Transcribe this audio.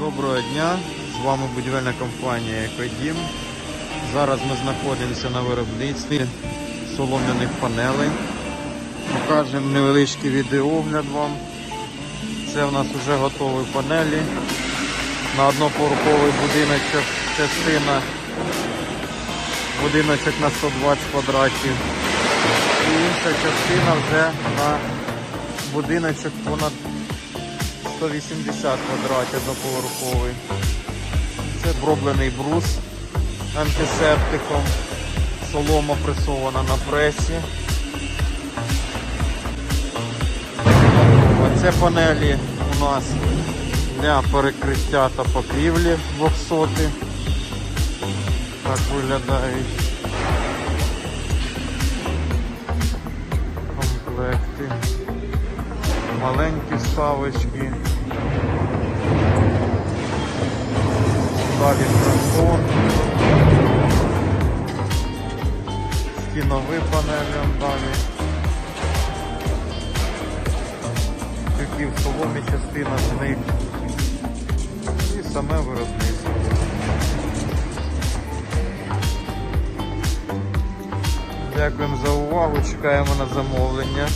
Доброго дня! З вами будівельна компанія Екодім. Зараз ми знаходимося на виробництві солом'яних панелей. Покажемо невеличкий відеоогляд вам. Це в нас вже готові панелі. На однопорковий будиночок частина. Будиночок на 120 квадратів. І інша частина вже на будиночок понад 180 квадратів доповерховий. Це оброблений брус антисептиком. Солома пресована на пресі. Оце панелі у нас для перекриття та покрівлі 200. Так виглядають маленькі вставочки. Далі фронтон. Стінові панелі далі. Тільки в соломі частина з них. І саме виробництво. Дякуємо за увагу, чекаємо на замовлення.